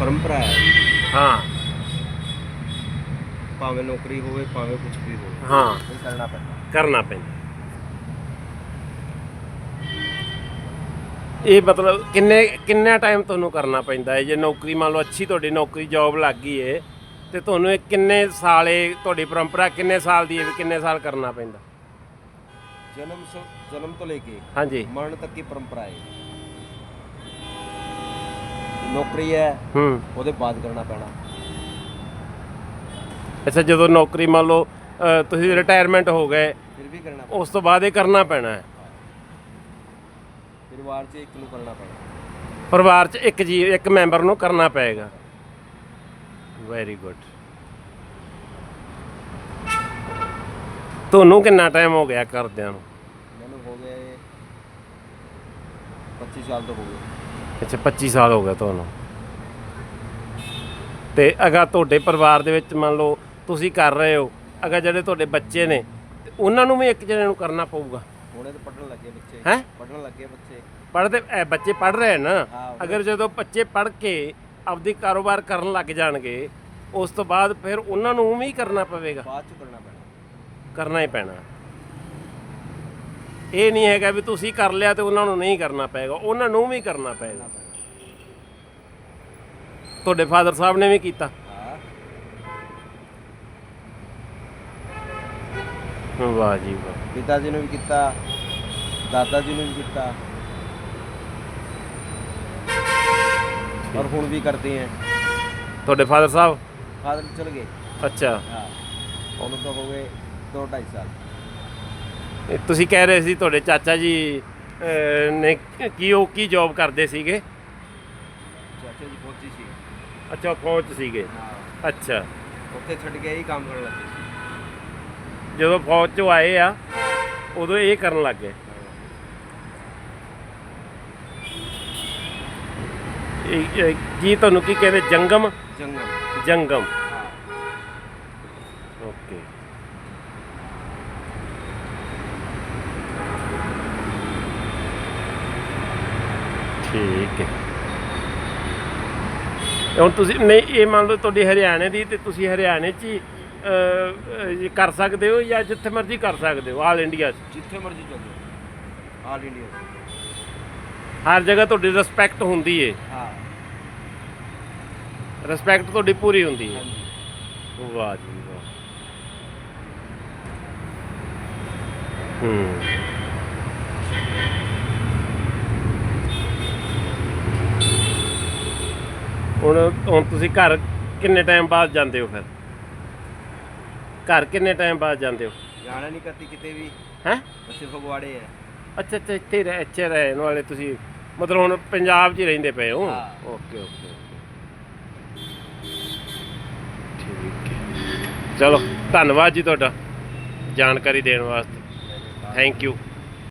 ਪਰੰਪਰਾ ਹੈ। ਹਾਂ। ਭਾਵੇਂ ਨੌਕਰੀ ਹੋਵੇ ਭਾਵੇਂ ਕੁਝ ਵੀ ਹੋਵੇ। ਹਾਂ। ਇਹ ਕਰਨਾ ਪੈਂਦਾ। ਕਰਨਾ ਪੈਂਦਾ। ਇਹ ਮਤਲਬ ਕਿੰਨੇ ਕਿੰਨਾ ਟਾਈਮ ਤੁਹਾਨੂੰ ਕਰਨਾ ਪੈਂਦਾ ਹੈ? ਜੇ ਨੌਕਰੀ ਮੰਨ ਲਓ ਅੱਛੀ ਤੁਹਾਡੀ ਨੌਕਰੀ ਜੌਬ ਲੱਗ ਗਈ ਏ ਤੇ ਤੁਹਾਨੂੰ ਇਹ ਕਿੰਨੇ ਸਾਲ ਇਹ ਤੁਹਾਡੀ ਪਰੰਪਰਾ ਕਿੰਨੇ ਸਾਲ ਦੀ ਹੈ ਵੀ ਕਿੰਨੇ ਸਾਲ ਕਰਨਾ ਪੈਂਦਾ? ਜਨਮ ਸ- ਜਨਮ ਤੋਂ ਲੈ ਕੇ ਹਾਂਜੀ। ਮਰਨ ਤੱਕ ਦੀ ਪਰੰਪਰਾ ਹੈ ਨੌਕਰੀ ਹੈ ਹੂੰ। ਉਹਦੇ ਬਾਅਦ ਕਰਨਾ ਪੈਣਾ। ਅੱਛਾ ਜਦੋਂ ਨੌਕਰੀ ਮੰਨ ਲਓ ਅ, ਤੁਸੀਂ ਰਿਟਾਇਰਮੈਂਟ ਹੋ ਗਏ ਫਿਰ ਵੀ ਕਰਨਾ ਉਸ ਤੋਂ ਬਾਅਦ ਇਹ ਕਰਨਾ ਪੈਣਾ ਹੈ। ਪਰਿਵਾਰ 'ਚ ਇੱਕ ਨੂੰ ਕਰਨਾ ਪੈਣਾ। ਪਰਿਵਾਰ 'ਚ ਇੱਕ ਜੀ ਇੱਕ ਮੈਂਬਰ ਨੂੰ ਕਰਨਾ ਪਏਗਾ। ਵੈਰੀ ਗੁੱਡ ਤੁਹਾਨੂੰ ਕਿੰਨਾ ਟਾਈਮ ਹੋ ਗਿਆ ਕਰਦਿਆਂ ਨੂੰ? ਮੈਨੂੰ ਹੋ ਗਏ 25 ਸਾਲ ਤੋਂ ਹੋ ਗਏ। ਅੱਛਾ 25 ਸਾਲ ਹੋ ਗਏ ਤੁਹਾਨੂੰ। ਤੇ ਅਗਾ ਤੁਹਾਡੇ ਪਰਿਵਾਰ ਦੇ ਵਿੱਚ ਮੰਨ ਲਓ ਤੁਸੀਂ ਕਰ ਰਹੇ ਹੋ ਅਗਾ ਜਿਹੜੇ ਤੁਹਾਡੇ ਬੱਚੇ ਨੇ ਤੇ ਉਹਨਾਂ ਨੂੰ ਵੀ ਇੱਕ ਜਣੇ ਨੂੰ ਕਰਨਾ ਪਊਗਾ। ਹੁਣੇ ਤਾਂ ਪੜਨ ਲੱਗੇ ਬੱਚੇ। ਹੈਂ? ਪੜਨ ਲੱਗੇ ਬੱਚੇ। ਪੜ੍ਹਦੇ ਇਹ ਬੱਚੇ ਪੜ੍ਹ ਰਹੇ ਨਾ ਹਾਂ, ਅਗਰ ਜਦੋਂ ਬੱਚੇ ਪੜ੍ਹ ਕੇ ਆਪਦੀ ਕਾਰੋਬਾਰ ਕਰਨ ਲੱਗ ਜਾਣਗੇ ਉਸ ਤੋਂ ਬਾਅਦ ਫਿਰ ਉਹਨਾਂ ਨੂੰ ਉਵੇਂ ਹੀ ਕਰਨਾ ਪਵੇਗਾ। ਬਾਅਦ 'ਚ ਕਰਨਾ ਪੈਣਾ। ਕਰਨਾ ਹੀ ਪੈਣਾ। ਇਹ ਨਹੀਂ ਹੈਗਾ ਵੀ ਤੁਸੀਂ ਕਰ ਲਿਆ ਤੇ ਉਹਨਾਂ ਨੂੰ ਨਹੀਂ ਕਰਨਾ ਪਏਗਾ ਉਹਨਾਂ ਨੂੰ ਵੀ ਕਰਨਾ ਪਏਗਾ। ਤੁਹਾਡੇ ਫਾਦਰ ਸਾਹਿਬ ਨੇ ਵੀ ਕੀਤਾ। ਹਾਂ ਵਾਹ ਜੀ ਵਾਹ। ਪਿਤਾ ਜੀ ਨੇ ਵੀ ਕੀਤਾ ਦਾਦਾ ਜੀ ਨੇ ਵੀ ਕੀਤਾ। ਔਰ ਹੁਣ ਵੀ ਕਰਦੇ ਹੈ। ਤੁਹਾਡੇ ਫਾਦਰ ਸਾਹਿਬ? ਫਾਦਰ ਚਲ ਗਏ। ਅੱਛਾ। ਹਾਂ। ਉਹਨੂੰ ਤਾਂ ਹੋ ਗਏ 2 2.5 ਸਾਲ। ਇਹ ਤੁਸੀਂ ਕਹਿ ਰਹੇ ਸੀ ਤੁਹਾਡੇ ਚਾਚਾ ਜੀ ਅਹ, ਨੇ ਕੀ ਉਹ ਕੀ ਜੌਬ ਕਰਦੇ ਸੀਗੇ? ਚਾਚਾ ਜੀ ਫੌਜੀ ਸੀ। ਅੱਛਾ ਫੌਜ 'ਚ ਸੀਗੇ। ਹਾਂ। ਅੱਛਾ। ਉੱਥੇ ਛੱਡ ਕੇ ਹੀ ਕੰਮ ਕਰਨ ਲੱਗੇ ਸੀ। ਜਦੋਂ ਫੌਜ 'ਚੋਂ ਆਏ ਆ ਉਦੋਂ ਇਹ ਕਰਨ ਲੱਗ ਗਏ। ਇਹ- ਇਹ ਕੀ ਤੁਹਾਨੂੰ ਕੀ ਕਹਿੰਦੇ? ਜੰਗਮ? ਜੰਗਲ ਜੰਗਮ। ਹਾਂ। ਓਕੇ। ਠੀਕ ਹੈ। ਹੁਣ ਤੁਸੀਂ ਨਹੀਂ ਇਹ ਮੰਨ ਲਓ ਤੁਹਾਡੀ ਹਰਿਆਣੇ ਦੀ ਤੇ ਤੁਸੀਂ ਹਰਿਆਣੇ 'ਚ ਹੀ ਅਹ, ਅਹ, ਇਹ ਕਰ ਸਕਦੇ ਹੋ ਜਾਂ ਜਿੱਥੇ ਮਰਜ਼ੀ ਕਰ ਸਕਦੇ ਹੋ ਆਲ ਇੰਡੀਆ 'ਚ? ਜਿੱਥੇ ਮਰਜ਼ੀ ਚੱਲ ਜਾਓ ਆਲ ਇੰਡੀਆ ਹਰ ਜਗ੍ਹਾ ਤੁਹਾਡੀ ਰਿਸਪੈਕਟ ਹੁੰਦੀ ਏ। ਹਾਂ। ਰਿਸਪੈਕਟ ਤੁਹਾਡੀ ਪੂਰੀ ਹੁੰਦੀ ਏ। ਹਾਂਜੀ। ਵਾਹ ਜੀ ਵਾਹ। ਹੂੰ। ਹੁਣ ਹੁਣ ਤੁਸੀਂ ਘਰ ਕਿੰਨੇ ਟਾਈਮ ਬਾਅਦ ਜਾਂਦੇ ਹੋ ਫਿਰ? ਘਰ ਕਿੰਨੇ ਟਾਈਮ ਬਾਅਦ ਜਾਂਦੇ ਹੋ? ਜਾਣਾ ਨਹੀਂ ਕਰਤੀ ਕਿਤੇ ਵੀ। ਹੈ? ਬੱਚੇ ਫਗਵਾੜੇ ਹੈ ਅੱਛਾ ਅੱਛਾ ਇੱਥੇ ਰਹਿ ਇੱਥੇ ਰਹਿਣ ਵਾਲੇ ਤੁਸੀਂ ਮਤਲਬ ਹੁਣ ਪੰਜਾਬ 'ਚ ਹੀ ਰਹਿੰਦੇ ਪਏ ਹੋ? ਹਾਂ। ਓਕੇ ਓਕੇ ਠੀਕ ਹੈ। ਚਲੋ ਧੰਨਵਾਦ ਜੀ ਤੁਹਾਡਾ ਜਾਣਕਾਰੀ ਦੇਣ ਵਾਸਤੇ। Thank you